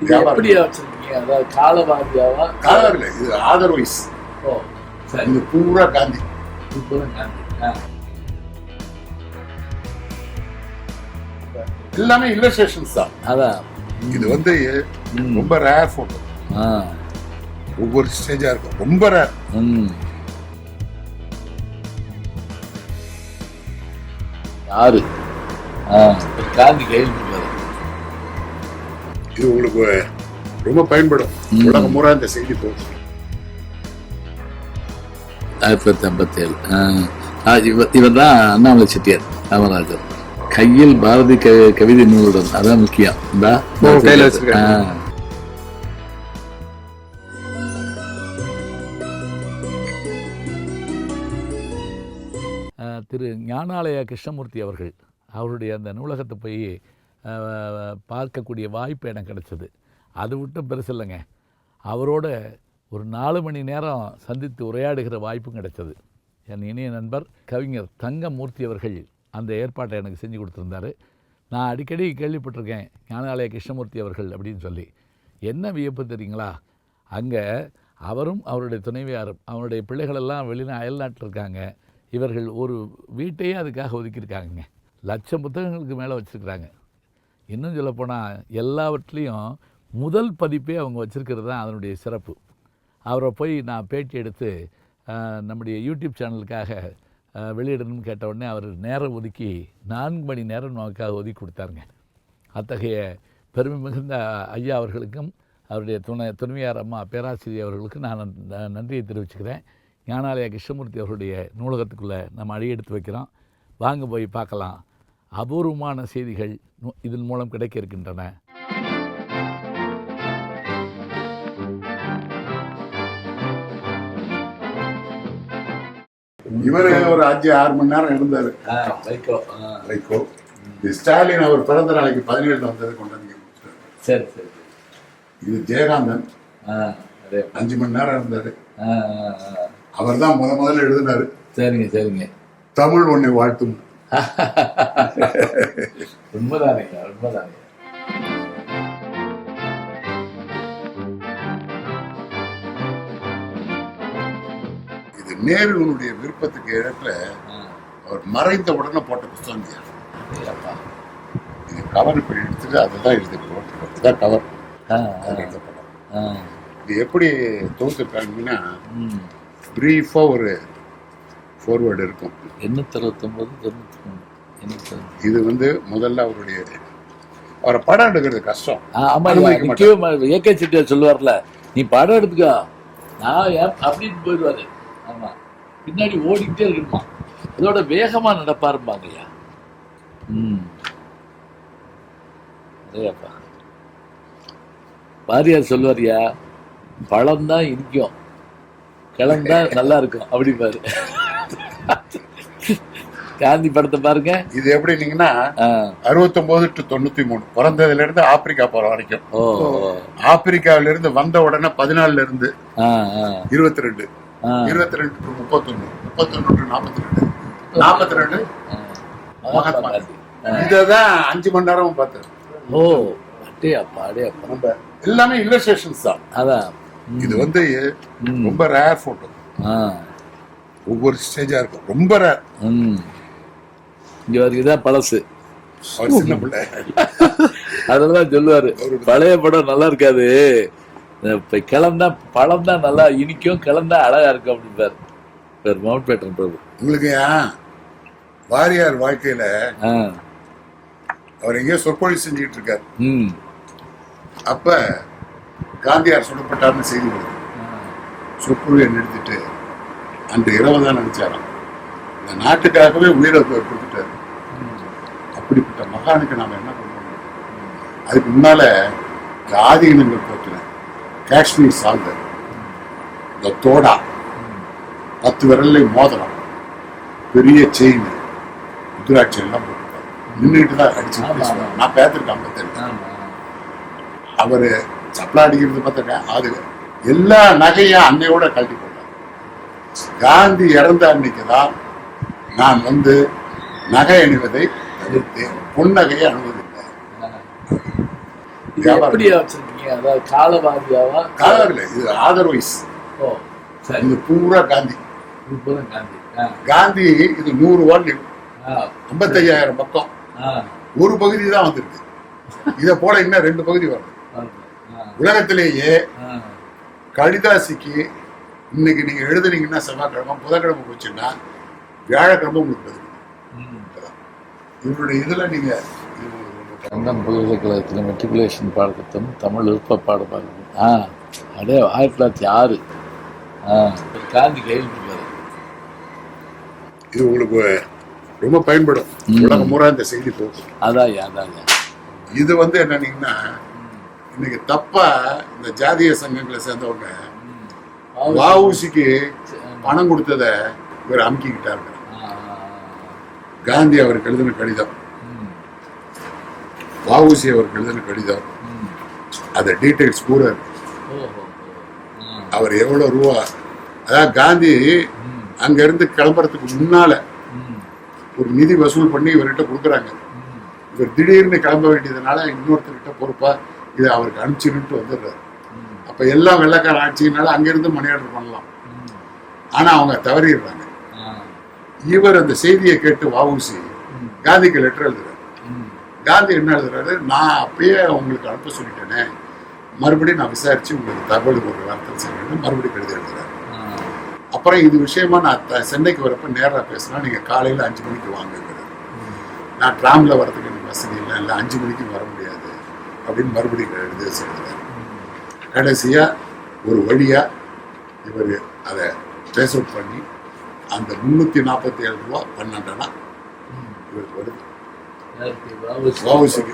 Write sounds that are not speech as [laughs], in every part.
எப்படியா வச்சிருக்கீங்க? அதாவது காலவாரியாவா? காலம் இல்லை இது அதர்வைஸ் ஓ சரி. இது பூரா காந்தி. இப்பதான் காந்தி. எல்லாமே இல்லஸ்ட்ரேஷன்ஸ் தான். அதான். இது வந்து. ரொம்ப ரேர் போட்டோ ஆ. ஒவ்வொரு ஸ்டேஜா இருக்கும். ரொம்ப ரேர் யாரு? காந்தி கையில் இது உங்களுக்கு ரொம்ப பயன்படும். உலகம் பூரா இந்த செய்தி போகும் ஆயிரத்தி தொள்ளாயிரத்தி ஐம்பத்தி ஏழு இவர் தான் அண்ணாமலை செட்டியார் காமராஜர். கையில் பாரதி கவிதை நூலுடன் அதான் முக்கியம். திரு ஞானாலய கிருஷ்ணமூர்த்தி அவர்கள் அவருடைய அந்த நூலகத்தை போய் பார்க்கக்கூடிய வாய்ப்பு எனக்கு கிடச்சிது. அது விட்டும் பெருசு இல்லைங்க. அவரோட ஒரு நாலு மணி நேரம் சந்தித்து உரையாடுகிற வாய்ப்பும் கிடைச்சது. என் இனிய நண்பர் கவிஞர் தங்கமூர்த்தி அவர்கள் அந்த ஏற்பாட்டை எனக்கு செஞ்சு கொடுத்துருந்தாரு. நான் அடிக்கடி கேள்விப்பட்டிருக்கேன் ஞானாலய கிருஷ்ணமூர்த்தி அவர்கள் அப்படின்னு சொல்லி. என்ன வியப்பு தெரியுங்களா? அங்கே அவரும் அவருடைய துணைவியாரும் அவருடைய பிள்ளைகளெல்லாம் வெளிநா அயல்நாட்டில் இருக்காங்க. இவர்கள் ஒரு வீட்டையே அதுக்காக ஒதுக்கியிருக்காங்கங்க. லட்சம் புத்தகங்களுக்கு மேலே வச்சுருக்குறாங்க. இன்னும் சொல்லப்போனால் எல்லாவற்றிலையும் முதல் பதிப்பே அவங்க வச்சுருக்கிறது தான் அதனுடைய சிறப்பு. அவரை போய் நான் பேட்டி எடுத்து நம்முடைய யூடியூப் சேனலுக்காக வெளியிடணும்னு கேட்ட உடனே அவர் நேரம் ஒதுக்கி நான்கு மணி நேரம் நமக்காக ஒதுக்கி கொடுத்தாருங்க. அத்தகைய பெருமை மிகுந்த ஐயா அவர்களுக்கும் அவருடைய துணை துணைவியார் அம்மா பேராசிரியர் அவர்களுக்கும் நான் நன்- நன்றியை தெரிவிச்சுக்கிறேன். ஞானாலய கிருஷ்ணமூர்த்தி அவருடைய நூலகத்துக்குள்ளே நம்ம அடியெடுத்து வைக்கிறோம். வாங்க போய் பார்க்கலாம். அபூர்வமான செய்திகள் இதன் மூலம் கிடைக்க இருக்கின்றன இவரு ஒரு அஞ்சு ஆறு மணி நேரம் இருந்தாரு வைகோ இது ஸ்டாலின் அவர் பிறந்த நாளைக்கு பதினேழுல வந்தது கொண்டு வந்து இங்க கொடுத்தாரு. சரி சரி இது ஜெயகாந்தன். அஞ்சு மணி நேரம் இருந்தாரு. அவர் தான் முத முதல்ல எழுதினாரு. சரிங்க சரிங்க. தமிழ் உன்னை வாழ்த்தும். [laughs] உண்மைதானேங்க உண்மைதானே. இது நேருவனுடைய விருப்பத்துக்கு இடத்துல அவர் மறைந்த உடனே போட்ட புத்தகம் இது. கவர் இப்படி எடுத்துட்டு அதுதான் எழுதி இதுதான் கவர் ஆ ஆ, எழுத படம் ஆ. இது எப்படி தொகுத்துருக்காங்கன்னா ப்ரீஃபாக ஒரு ஃபோர்வேர்டு இருக்கும். எண்ணூத்தி அறுபத்தொம்பது தொண்ணூற்றி இது வந்து முதல்ல அவருடைய அவரை படம் எடுக்கிறது கஷ்டம். ஆமா ஏகே செட்டியார் சொல்லுவார்ல நீ படம் எடுத்துக்கோ. நான் அப்படின்னு போயிடுவாரு. ஆமா. பின்னாடி ஓடிக்கிட்டே இருக்கணுமா அதோட வேகமா நடப்பாருப்பாங்கய்யா ம். அதேப்பா வாரியார் சொல்லுவாரியா பழம் தான் இனிக்கும். தான் நல்லா இருக்கும். அப்படிப்பாரு காந்தி படத்தை பாருங்க. இது எப்படின்னீங்கன்னா அறுபத்தொன்பது டு தொண்ணூத்தி மூணு பிறந்ததுல இருந்து ஆப்பிரிக்கா போற வரைக்கும். ஆப்பிரிக்காவில இருந்து வந்த உடனே பதினாலுல இருந்து இருபத்தி ரெண்டு இருபத்தி ரெண்டு டு முப்பத்தொன்னு. முப்பத்தொன்னு டு நாற்பத்தி ரெண்டு நாற்பத்தி ரெண்டு மகாத்மா காந்தி. இததான் அஞ்சு மணி நேரமும் பார்த்தது ஓ அடே அப்பா அடே அப்பா எல்லாமே இல்லஸ்ட்ரேஷன்ஸ் தான். அதான். இது வந்து. ரொம்ப ரேர் போட்டோ ஒவ்வொரு ஸ்டேஜா இருக்கும். ரொம்ப ரேர் இங்க வரைக்கும் இதான் பழசு. அதெல்லாம் சொல்லுவாரு பழைய படம் நல்லா இருக்காது. இப்ப கிளம்பா பழம் தான் நல்லா இனிக்கும் கிளந்தா அழகா இருக்கும் அப்படின்பாரு பேர் மவுண்ட் பேட்டன் பிரபு. உங்களுக்கு வாரியார் வாழ்க்கையில அவர் எங்கேயோ சொற்பொழி செஞ்சுக்கிட்டு இருக்காரு. அப்ப காந்தியார் சுடப்பட்டார்னு செய்தி வருது. சொற்பொழியை நிறுத்திட்டு அன்று இரவு தான் நினைச்சாராம். இந்த நாட்டுக்காகவே உயிரை கொடுத்துட்டாரு. மகானுக்கு நாம என்ன பண்ண முடியும் அதுக்கு முன்னால இந்த ஆதியினங்கள் போட்டுன காஷ்மீர் சால்தர் இந்த தோடா பத்து விரல்ல மோதிரம் பெரிய செயின் ருத்ராட்சி எல்லாம் போட்டுருக்காரு நின்றுட்டு தான் அடிச்சு. நான் பேத்திருக்கேன் ஆமா அவரு சப்பலா அடிக்கிறது பார்த்துருக்கேன் அது எல்லா நகையும் அன்னையோட கழட்டி போட்டார். காந்தி இறந்த அன்னைக்கு தான் நான் வந்து நகை அணிவதை தவிர்த்தேன் பொன்னகையை வியாபாரம். எப்படியா வச்சிருக்கீங்க? அதாவது காலவாதியாவா? காலாவில் இது அதர்வைஸ் ஓ சரி. இது பூரா காந்தி. பூரா காந்தி. காந்தி இது நூறு ஆ. ஐம்பத்தையாயிரம் பக்கம். ஒரு பகுதி தான் வந்திருக்கு. இதை போல இன்னும் ரெண்டு பகுதி வரும் உலகத்திலேயே கடிதாசிக்கு இன்னைக்கு நீங்க எழுதுனீங்கன்னா செவ்வாய்க்கிழமை புதன்கிழமை போச்சுன்னா வியாழக்கிழமை உங்களுக்கு பதில். இவருடைய இதுல நீங்க இது உங்களுக்கு ரொம்ப லண்டன் பல்கலைக்கழகத்தில் மெட்ரிகுலேஷன் பாடத்திட்டம் தமிழ் விருப்ப பாடமாகும் ஆ அடே ஆயிரத்தி தொள்ளாயிரத்தி ஆறு. ஆ காந்தி கையில் இருக்காரு இது உங்களுக்கு ரொம்ப பயன்படும். உலகம் பூரா இந்த செய்தி போகும் அதாயா அதாயா இது வந்து என்னன்னீங்கன்னா இன்னைக்கு தப்பா இந்த ஜாதிய சங்கங்களை சேர்ந்தவங்க வஉசிக்கு பணம் கொடுத்தத இவர் அமுக்கிக்கிட்டாரு காந்தி அவருக்கு எழுதின கடிதம். வாவுசி அவருக்கு எழுதின கடிதம். அந்த டீட்டெயில்ஸ் கூட அவர் எவ்வளவு ரூபா. அதாவது காந்தி அங்க இருந்து கிளம்புறதுக்கு முன்னால ஒரு நிதி வசூல் பண்ணி இவர்கிட்ட கொடுக்குறாங்க. இவர் திடீர்னு கிளம்ப வேண்டியதுனால இன்னொருத்தர்கிட்ட பொறுப்பா இதை அவருக்கு அனுப்பிச்சுட்டு வந்துடுறாரு. அப்ப எல்லாம் வெள்ளக்கார ஆட்சியினால அங்கிருந்து மணி ஆர்டர் பண்ணலாம். ஆனா அவங்க தவறிடுறாங்க. இவர் அந்த செய்தியை கேட்டு வஉசி காந்திக்கு லெட்டர் எழுதுறாரு. காந்தி என்ன எழுதுறாரு? நான் அப்பயே உங்களுக்கு அனுப்ப சொல்லிட்டேனே. மறுபடியும் நான் விசாரிச்சு உங்களுக்கு தகவல் ஒரு வார்த்தை செய்யணும் மறுபடியும் கடிதம் எழுதுறாரு. அப்புறம் இது விஷயமா நான் சென்னைக்கு வரப்ப நேரா பேசினா நீங்க காலையில அஞ்சு மணிக்கு வாங்குங்கிறாரு நான் ட்ராம்ல வரதுக்கு எனக்கு வசதி இல்லை இல்லை அஞ்சு மணிக்கு வர முடியாது அப்படின்னு மறுபடியும் எழுதி சொல்றாரு கடைசியா ஒரு வழியா இவர் அதை ட்ரேஸ் அவுட் பண்ணி அந்த முன்னூத்தி நாற்பத்தி ஏழு ரூபா பன்னெண்டுனா? இவருக்கு வருது.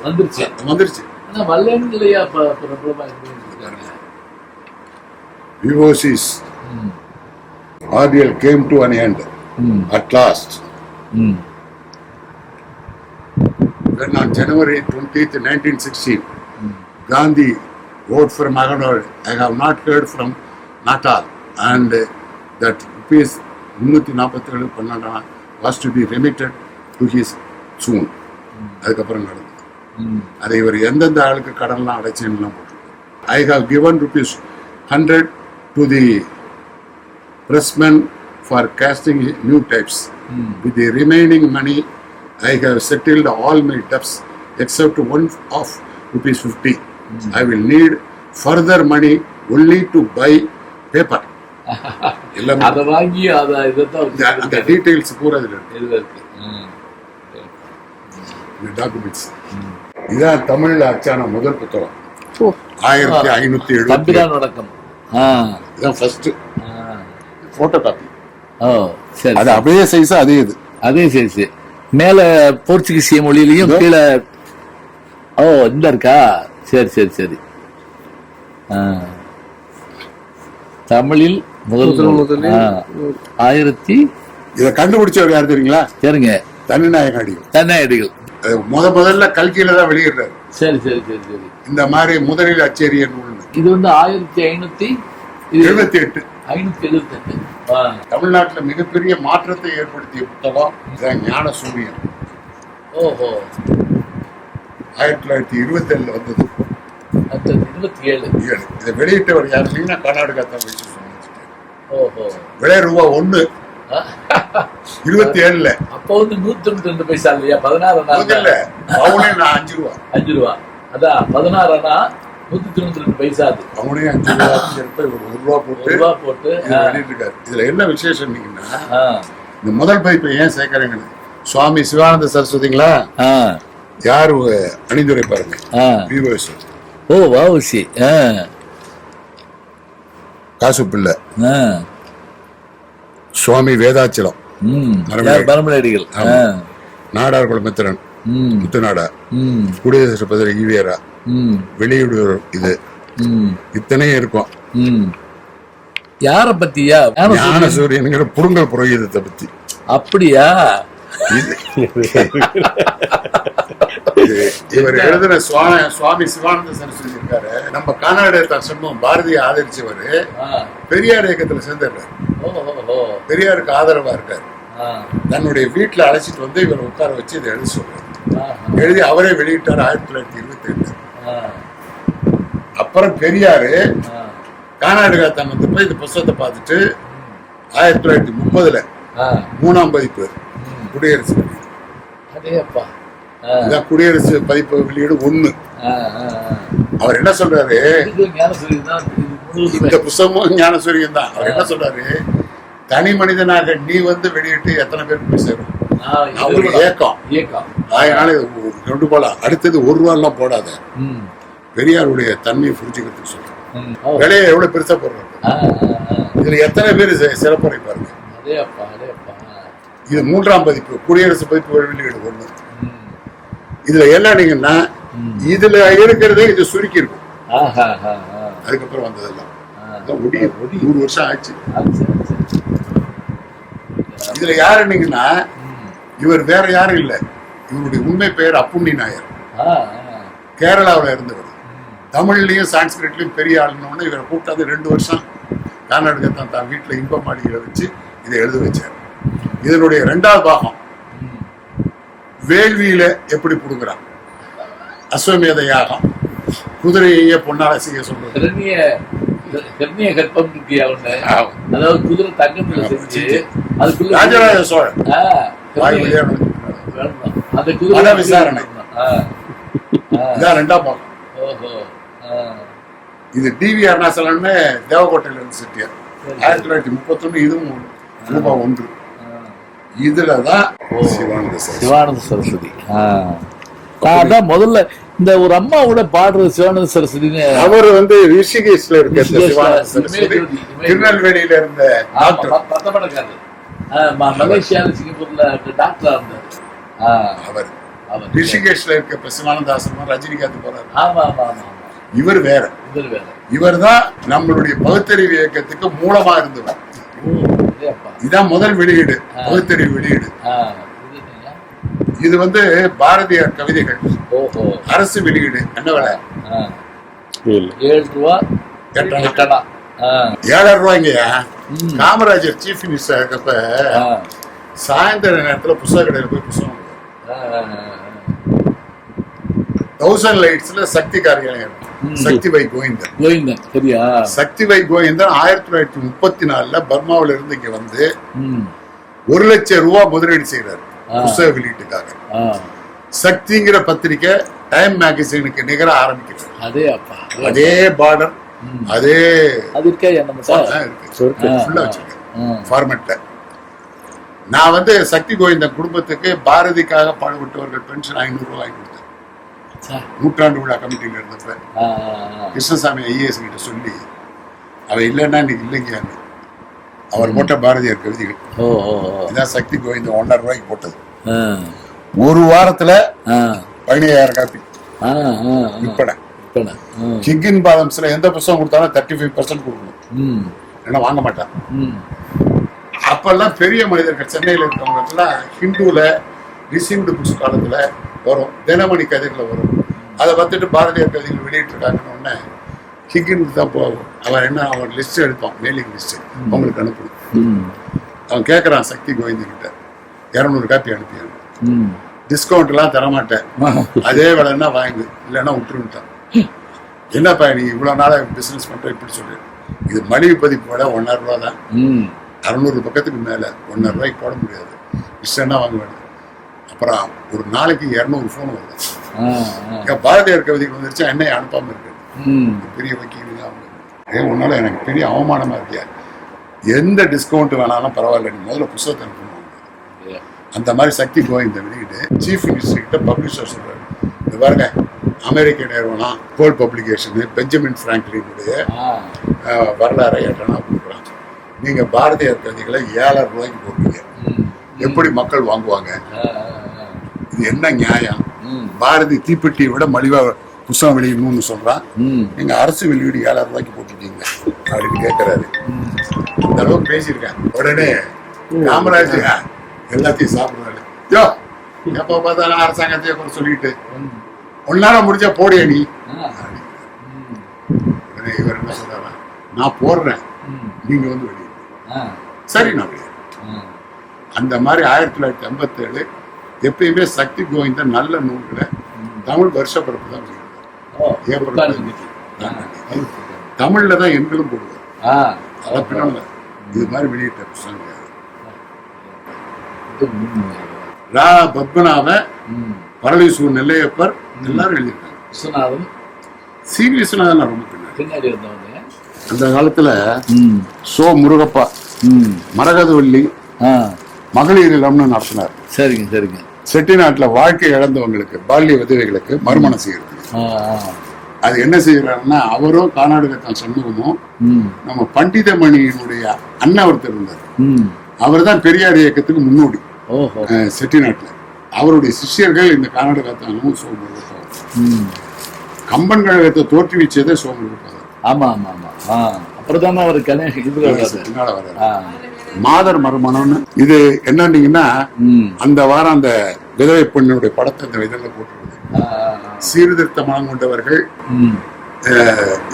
வந்துருச்சு. வந்துருச்சு. ஆனா வல்லன் இல்லையா? இப்ப பிரபலமா இருக்காங்க விவோசிஸ் RTL came to an end. at last. when on January 20th, 1916, Gandhi wrote from Magadod, I have not heard from Natal, and uh, that rupees 347 பன்னெண்டா was to be remitted to his soon. அதுக்கப்புறம் நடந்தது அதை இவர் எந்தெந்த ஆளுக்கு கடன்லாம் அடைச்சேன்னுலாம் போட்டிருக்காரு I have given rupees hundred to the pressmen for casting new types. With the remaining money, I have settled all my debts except one of rupees 50. I will need further money only to buy paper. எல்லாமே அத வாங்கி அத இதைத்தான் அந்த details பூரா இதுல இருக்கு. இதுல இருக்கு. இந்த டாக்குமெண்ட்ஸ் இதான் தமிழ்ல அச்சான முதல் புத்தகம். ஆயிரத்தி ஐநூத்தி எழுபத்தி வணக்கம் ஆ. இதான் ஃபர்ஸ்ட் ஆ. போட்டோ காப்பி ஓ சரி அது அப்படியே சைஸ் அதே இது. அதே சரி மேல போர்ச்சுகீசிய மொழியிலையும். கீழே ஓ இந்த இருக்கா? சரி சரி சரி. ஆ. தமிழில் முதல் முதல் நூல். ஆயிரத்தி இதை கண்டுபிடிச்சவர் யார் தெரியுங்களா? சரிங்க தனிநாயகாடிகள் தன்னாயடிகள் அது முத முதல்ல கல்கியில தான் வெளியிடுறாரு. சரி சரி சரி சரி. இந்த மாதிரி முதலில் அச்சேரிய நூல்னு இது வந்து ஆயிரத்தி ஐநூத்தி எழுபத்தி எட்டு ஐநூத்தி எழுபத்தி எட்டு தமிழ்நாட்டுல மிகப்பெரிய மாற்றத்தை ஏற்படுத்திய புத்தகம் ஞான சூரியன் ஓஹோ. ஆயிரத்தி தொள்ளாயிரத்தி இருபத்தி ஏழுல வந்தது. இருபத்தி ஏழு. ஏழு. இதை வெளியிட்டவர் யாருன்னா கர்நாடகா தான் வச்சு சொன்னாங்க ஓஹோ விலை ரூபா ஒண்ணு. இருபத்தி ஏழுல அப்போ வந்து நூத்தி ரெண்டு பைசா இல்லையா? பதினாறு இல்ல அஞ்சு ரூபா. அஞ்சு ரூபா. அதான் பதினாறு அண்ணா நூத்தி தொண்ணூத்தி ரெண்டு பைசா அது. அவனே அஞ்சு ஒரு ரூபா போட்டு ரூபா போட்டு வெளியிட்டிருக்காரு இதுல என்ன ஆ, இந்த முதல் பதிப்பை ஏன் சேர்க்கறீங்கன்னு சுவாமி சிவானந்த சரஸ்வதிங்களா? யார் அணிந்துரை பாருங்க ஓ வாவுசி காசு பிள்ளை சுவாமி வேதாச்சலம். ஆ, நாடார் குலமித்திரன் ம், முத்துநாடா ம், குடியரசு பதில் ஈவேரா ம், வெளியிடுவோர் இது. ம், இத்தனையும் இருக்கும். ம். யார பத்தியா? ஞான ஞான சூரியன். சூரியனுங்கிற புருங்கல் புரோகிதத்தை பத்தி. அப்படியா? [laughs] இது- இவர் எழுதின சுவாமி சிவானந்த சரஸ்வதி இருக்காரு நம்ம கானாடு சொன்னோம் பாரதிய ஆதரிச்சவர் பெரியார் இயக்கத்துல சேர்ந்துடுறாரு ஓ, ஓ, ஓ. பெரியாருக்கு ஆதரவா இருக்காரு தன்னுடைய வீட்டுல அழைச்சிட்டு வந்து இவர் உட்கார வச்சு இதை எழுத சொல்றாரு எழுதி அவரே வெளியிட்டார் ஆயிரத்தி தொள்ளாயிரத்தி இருபத்தி எட்டு. அப்புறம் பெரியாரு ஆ. கானாடு தான் வந்தப்ப இந்த புஸ்தகத்தை பார்த்துட்டு ஆயிரத்தி தொள்ளாயிரத்தி முப்பதுல. மூணாம் பதிப்பு. குடியரசு வெளியீடு. இதான் குடியரசு பதிப்பு வெளியீடு ஒண்ணு. அவர் என்ன சொல்றாரு. இந்த புஸ்தகமும் ஞானசூரியம் தான். அவர் என்ன சொல்றாரு? தனி மனிதனாக நீ வந்து வெளியிட்டு எத்தனை பேருக்கு போய் சேரும்? ஏக்கம். இயக்கம் அதனால கொண்டு போலாம் அடுத்தது ஒரு ரூபா எல்லாம் போடாத. பெரியாருடைய தன்மையை புரிஞ்சுக்கிறதுக்கு சொல்றேன். விலையை எவ்வளவு பெருசா ஆ. இதுல எத்தனை பேர் சிறப்புரை பாருங்க இது மூன்றாம் பதிப்பு குடியரசு பதிப்பு வெளியீடு ஒண்ணு. இதுல என்னன்னீங்கன்னா ம். இதுல இருக்கிறதே இது சுருக்கி இருக்கும். அதுக்கப்புறம் வந்ததெல்லாம் நூறு வருஷம் ஆச்சு. இதுல யாருன்னீங்கன்னா. இவர் வேற யாரும் இல்ல இவருடைய உண்மை பெயர் அப்புண்ணி நாயர். கேரளாவுல இருந்தவர். தமிழ்லயும் சான்ஸ்கிரிட்லயும் பெரிய ஆளுன்னு இவரை கூப்பிட்டாந்து ரெண்டு வருஷம் கர்நாடகா தான் வீட்டுல இன்ப மாளிகையை வச்சு இதை எழுத வச்சார் இதனுடைய ரெண்டாவது பாகம். வேள்வியில எப்படி புடுங்குறான்? அஸ்வமேத யாகம் குதிரையே பொன்னால செய்ய சொல்றது. ஹிரண்ய கற்பம் இருக்கியா ஒண்ணு. அதாவது குதிரை தங்கத்துல செஞ்சு அதுக்குள்ள ராஜராஜ சோழன்? அந்த குதிரை விசாரணை. இதான் ரெண்டாம் பாகம். இது டிவி அருணாசலன்னு தேவக்கோட்டையில இருந்து செட்டியார். ஆயிரத்தி தொள்ளாயிரத்தி முப்பத்தொன்னு இதுவும் ஒண்ணு. ரூபா ஒன்று. ஆ. இதுலதான் ஓ. சிவானந்த சிவானந்த சரஸ்வதி அதான் முதல்ல இந்த ஒரு அம்மாவோட பாடுற சிவானந்த சரஸ்வதின்னு அவர் வந்து ரிஷிகேஷ்ல இருக்க சிவானந்த சரஸ்வதி. திருநெல்வேலியில இருந்த மலேசியால சிங்கப்பூர்ல டாக்டரா இருந்தாரு அவர் அவர். ரிஷிகேஷ்ல இருக்க சிவானந்த ஆசிரமம் ரஜினிகாந்த் போறாரு ஆமா ஆமா ஆமா ஆமா. இவர் வேற இவர் வேற இவர் தான் நம்மளுடைய பகுத்தறிவு இயக்கத்துக்கு மூலமா இருந்தவர் இதான் முதல் வெளியீடு பகுத்தறிவு வெளியீடு. இது வந்து பாரதியார் கவிதைகள். அரசு வெளியீடு என்ன. ஏழு ரூபா ஏழாயிரம் ரூபாய்ங்கய்யா. காமராஜர் சீஃப் மினிஸ்டர் இருக்கப்ப சாயந்தர நேரத்துல புத்தக கடையில போய் ஆ. தௌசண்ட் லைட்ஸ்ல சக்தி காரியாலயம் சக்தி வை கோவிந்தன். கோவிந்தன் சரியா? சக்தி வை கோவிந்தன் ஆயிரத்தி தொள்ளாயிரத்தி முப்பத்தி நாலுல பர்மாவுல இருந்து இங்க வந்து. ஒரு லட்சம் ரூபாய் முதலீடு செய்யறாரு ஆ. புத்தக வெளியீட்டுக்காக. சக்திங்கிற பத்திரிக்கை டைம் மேகசினுக்கு நிகரா ஆரம்பிக்கிறது. அதே அப்பா அதே பார்டர். அதே அது இருக்கா. ஃபார்மேட்ல நான் வந்து சக்தி கோவிந்தன் குடும்பத்துக்கு பாரதிக்காக பாடுபட்டவர்கள் பென்ஷன் ஐநூறு ரூபாய் கொடுத்தேன். நூற்றாண்டு விழா கமிட்டியில இருந்தப்ப. கிருஷ்ணசாமி ஐஏஎஸ் கிட்ட சொல்லி அவ இல்லைன்னா இன்னைக்கு இல்லைங்க அவர் போட்ட பாரதியார் கவிதைகள். இதான் சக்தி கோவிந்தன் ஒன்றரை ரூபாய்க்கு போட்டது. ஒரு வாரத்துல பதினையாயிரம் காப்பி. விற்பனை. கிங்கின் பாதம்ஸ்ல எந்த புத்தகம் கொடுத்தாலும் தேர்ட்டி ஃபைவ் பர்சன்ட் கொடுக்கணும். ம், ஏன்னா வாங்க மாட்டான். ம். அப்பெல்லாம் பெரிய மனிதர்கள் சென்னையில் இருக்கவங்களுக்குலாம் ஹிந்துல ரிசீவ்டு புக்ஸ் காலத்துல வரும். தினமணி கதைகளை வரும். அதை பார்த்துட்டு பாரதியார் கவிதைகள் வெளியிட்டிருக்காங்கன்னு உடனே ஹிக்கினுக்கு தான் போகும். அவன் என்ன அவன் லிஸ்ட் எடுப்பான் மெயிலிங் லிஸ்ட் அவங்களுக்கு அனுப்பணும். ம், அவன் கேட்குறான் சக்தி கோவிந்தன் கிட்ட இரநூறு காப்பி அனுப்பியாங்க ம். டிஸ்கவுண்ட்லாம் தரமாட்டேன். அதே விலைன்னா வாங்கு இல்லைன்னா விட்டுருன்ட்டான். என்னப்பா நீ இவ்வளோ நாளாக பிஸ்னஸ் பண்ணுற இப்படி சொல்லு. இது மலிவு பதிப்பு விலை ஒன்றரை ரூபா தான் ம். அறநூறு பக்கத்துக்கு மேலே ஒன்றரை ரூபாய்க்கு போட முடியாது. இஷ்டம்னா வாங்க வேணும் அப்புறம் ஒரு நாளைக்கு இரநூறு ஃபோன் வருது. பாரதியார் கவிதைகள் வந்துருச்சு? என்னை அனுப்பாமல் இருக்கு. பெரிய வக்கீலுங்க அவங்க. ஏன் உன்னால எனக்கு பெரிய அவமானமா இருக்கியா? எந்த டிஸ்கவுண்ட் வேணாலும் பரவாயில்ல நீ முதல்ல புத்தகத்தை அனுப்பணும் அந்த மாதிரி சக்தி கோவிந்த வெளியிட்டு சீஃப் மினிஸ்டர் கிட்ட பப்ளிஷர் சொல்றாரு. இது பாருங்க அமெரிக்க நிறுவனம் கோல் பப்ளிகேஷன் பெஞ்சமின் பிராங்க்லினுடைய வரலாறை எட்டனா கொடுக்குறாங்க நீங்க பாரதியார் கவிதைகளை ஏழாயிரம் ரூபாய்க்கு போடுவீங்க. எப்படி மக்கள் வாங்குவாங்க. இது என்ன நியாயம்? பாரதி தீப்பெட்டியை விட மலிவா புஸ்தகம் வெளியிடணும்னு சொல்றான் ம், நீங்க அரசு வெளியீடு ஏழாயிரம் ரூபாய்க்கு போட்டுருக்கீங்க. அப்படின்னு கேட்கிறாரு. இந்த அளவுக்கு பேசியிருக்கேன் உடனே காமராஜ் எல்லாத்தையும் சாப்பிடுறாரு. யோ எப்ப பார்த்தாலும் அரசாங்கத்தையே குறை சொல்லிட்டு. ஒன்னால முடிஞ்சா போடியா நீ. உடனே இவர் என்ன சொல்றாரா நான் போடுறேன். நீங்க வந்து வெளியிடு சரி நான். அந்த மாதிரி ஆயிரத்தி தொள்ளாயிரத்தி ஐம்பத்தேழு எப்பயுமே சக்தி கோவிந்தன் நல்ல நூல்களை. தமிழ் வருஷப்பிறப்பு தான் வெளியிடுறாரு ஓ, ஏப்ரல். தமிழ்ல தான் எண்களும் போடுவார் ஆ. அதை பின்னால இது மாதிரி வெளியிட்ட புத்தகம். ரா பத்மநாப ம். பரளீஸ்வரர் நெல்லையப்பர் எல்லாரும் எழுதியிருக்காங்க. விஸ்வநாதன். சி விஸ்வநாதன் ரொம்ப பின்னாடி. அந்த காலத்துல சோ முருகப்பா மரகதவல்லி மகளிர் இல்லம்னு நடத்தினார். சரிங்க சரிங்க. செட்டிநாட்டுல வாழ்க்கை இழந்தவங்களுக்கு பால்ய விதவைகளுக்கு மறுமணம் செய்யறது. அது என்ன செய்யறாருன்னா அவரும் கானாடுகத்தான் சண்முகமும் ம். நம்ம பண்டிதமணியினுடைய அண்ணன் ஒருத்தர் இருந்தார். ம். அவர் தான் பெரியார் இயக்கத்துக்கு முன்னோடி. செட்டிநாட்டுல. அவருடைய சிஷ்யர்கள் இந்த கானாடுகத்தானும் சோமுருகப்பாவும் ம். கம்பன் கழகத்தை தோற்றுவிச்சதே சோமுருகப்பா ஆமா ஆமா ஆமா. அப்புறம் தானே அவர் கணேஷ் இதுல. ஆ. மாதர் மறுமணம்னு. இது என்னன்னீங்கன்னா அந்த வாரம் அந்த விதவை பெண்ணுடைய படத்தை இந்த இதழில் ஆ. சீர்திருத்த மனம் கொண்டவர்கள்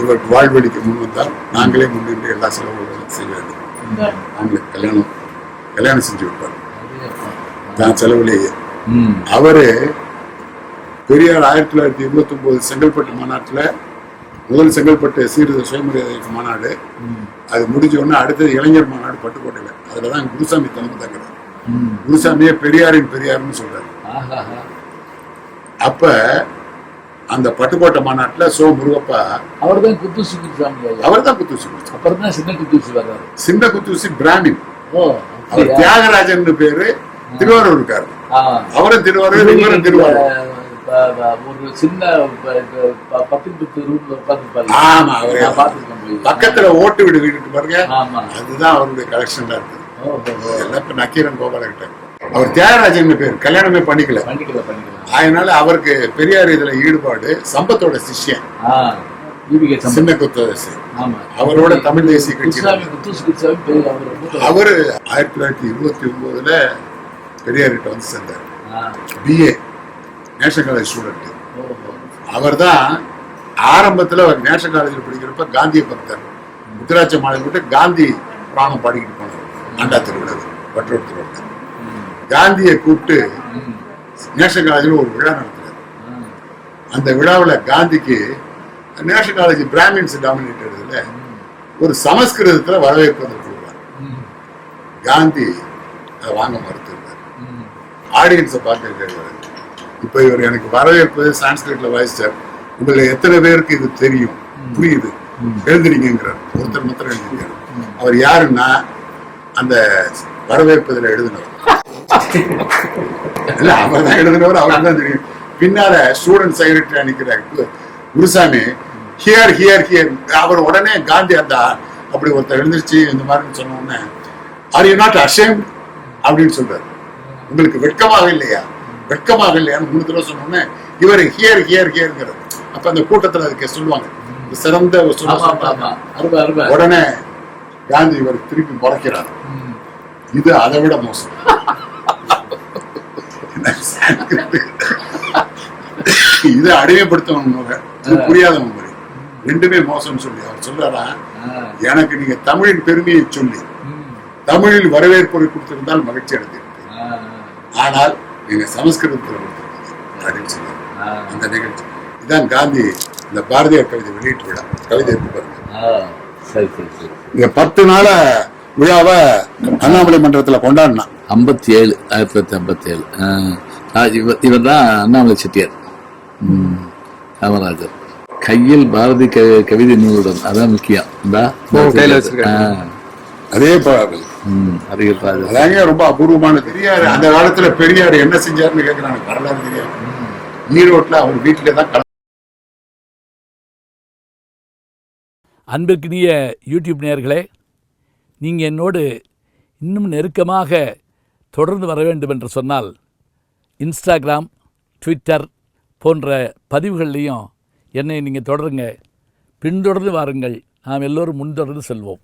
இவர் வாழ்வழிக்கு முன் வந்தால் நாங்களே முன்னின்று எல்லா செலவுகளும் செய்ய வேண்டும். நாங்களே கல்யாணம் கல்யாணம் செஞ்சு அது, தான் செலவுலேயே. அவரு பெரியார் ஆயிரத்தி தொள்ளாயிரத்தி இருபத்தி ஒன்பது செங்கல்பட்டு மாநாட்டுல முதல் செங்கல்பட்டு சீர்திருத்த சுயமரியாதை மாநாடு. அது முடிஞ்ச உடனே அடுத்தது இளைஞர் மாநாடு பட்டுக்கோட்டையில். அதுல தான் குருசாமி தலைமை தங்குறாரு ம். குருசாமியே பெரியாரின் பெரியார்னு சொல்றாரு. அப்ப அந்த பட்டுக்கோட்டை மாநாட்டுல சோ முருகப்பா அவர் தான் குத்துசி குருசாமி அவர். தான் குத்தூசி. அப்புறம் தான் சின்ன குத்துசி வர்றாரு. சின்ன குத்தூசி பிராமின். ஓ அவர்? தியாகராஜன் பேரு திருவாரூர் இருக்காரு. அவரும் திருவாரூர் இவரும் திருவாரூர். ஒரு சின்ன ப- ப- ப- பத்து ரூம்ல உட்கார்ந்து ஆமா, அவரே. பார்த்துருக்கேன் போய். பக்கத்துல ஓட்டு வீடு வீடு பாருங்க. ஆமா. அதுதான் அவருடைய கலெக்ஷன்ல இருக்கு. எல்லாம் இப்ப நக்கீரன் கோபாலகிட்ட? அவர் தியாகராஜன் பேர். கல்யாணமே பண்ணிக்கல. பண்ணிக்கலாம் பண்ணிக்கலாம் அதனால அவருக்கு பெரியார் இதுல ஈடுபாடு சம்பத்தோட சிஷ்யன். சின்ன குத்தரசு ஆமா. அவரோட தமிழ் தேசிய கட்சி அவர் ஆயிரத்தி தொள்ளாயிரத்தி இருபத்தி ஒன்பதுல பெரியார்கிட்ட வந்து சேர்ந்தார். பிஏ நேஷனல் காலேஜ் ஸ்டூடெண்ட் அவர் தான் ஆரம்பத்தில் அவர் நேஷனல் காலேஜில் படிக்கிறப்ப காந்தியை பார்த்தார் முத்துராட்சி மாலை விட்டு காந்தி பிராணம் பாடிக்கிட்டு போனார். ஆண்டா திருவிழா வட்டூர் திருவிழா காந்தியை கூப்பிட்டு நேஷனல் காலேஜில் ஒரு விழா நடத்தினார். அந்த விழாவில் காந்திக்கு நேஷனல் காலேஜ் பிராமின்ஸ் டாமினேட்டடில் ஒரு சமஸ்கிருதத்தில் வரவேற்பு வந்து கொடுக்குறார் ம், காந்தி அதை வாங்க மறுத்துருந்தார். ம். ஆடியன்ஸை பார்த்து கேட்குறாரு. இப்போ இவர் எனக்கு வரவேற்பு சான்ஸ்கிரிட்ல வாசிச்சார் உங்களை எத்தனை பேருக்கு இது தெரியும்? புரியுது. எழுதுறீங்கிறார் ஒருத்தர் மாத்திரம் எழுதிருக்காரு அவர் யாருன்னா அந்த வரவேற்பு இதுல எழுதினவர். [laughs] இல்ல அவர் தான் எழுதினவர் அவருக்கு தான் தெரியும். பின்னால ஸ்டூடெண்ட் செக்ரட்டரி நிக்கிறார் குருசாமி ஹியர் ஹியர் ஹியர் அவர் உடனே காந்தி அந்த அப்படி ஒருத்தர் எழுந்திருச்சு இந்த மாதிரி சொன்ன உடனே ஆர் யூ நாட் அஷேம் அப்படின்னு சொல்றாரு. உங்களுக்கு வெட்கமாக இல்லையா? வெட்கமாக இல்லையான்னு மூணு தடவை சொன்ன உடனே இவர் ஹியர் ஹியர் ஹியர்ங்கிறார் அப்ப அந்த கூட்டத்துல அதுக்கு சொல்லுவாங்க. சிறந்த உடனே காந்தி இவர் திருப்பி முறைக்கிறார். இது அதை விட மோசம். இது அடிமைப்படுத்தவன் முறை இது புரியாதவன் முறை ரெண்டுமே மோசம்னு சொல்லி அவர் சொல்றாரா? எனக்கு நீங்க தமிழின் பெருமையை சொல்லி தமிழில் வரவேற்புரை கொடுத்திருந்தால் மகிழ்ச்சி அடைந்திருப்பேன் ஆனால் நீங்க சமஸ்கிருதத்தில் அப்படின்னு சொன்னார். ஆ, அந்த நிகழ்ச்சி. இதான் காந்தி இந்த பாரதியார் கவிதை வெளியீட்டு விழா. கவிதை இருக்கு பாருங்க. ஆ, சரி சரி சரி. இந்த பத்து நாள விழாவை அண்ணாமலை மன்றத்துல கொண்டாடினான். ஐம்பத்தி ஏழு ஆயிரத்தி தொள்ளாயிரத்தி ஐம்பத்தி ஏழு இவர் இவர் தான் அண்ணாமலை செட்டியார். ம், காமராஜர். கையில் பாரதி கவிதை நூலுடன் அதான் முக்கியம். அதே ப- ராஜா அதாங்க ரொம்ப அபூர்வமான பெரியார் அந்த காலத்துல பெரியார் என்ன செஞ்சாருன்னு கேட்கிறாங்க வரலாறு தெரியாது. ஈரோட்ல அவர் வீட்டுல தான் அன்பிற்கினிய யூடியூப் நேயர்களே நீங்கள் என்னோடு இன்னும் நெருக்கமாக தொடர்ந்து வர வேண்டும் என்று சொன்னால் இன்ஸ்டாகிராம் ட்விட்டர் போன்ற பதிவுகள்லையும் என்னை நீங்கள் தொடருங்க. பின்தொடர்ந்து வாருங்கள். நாம் எல்லோரும் முன்தொடர்ந்து செல்வோம்.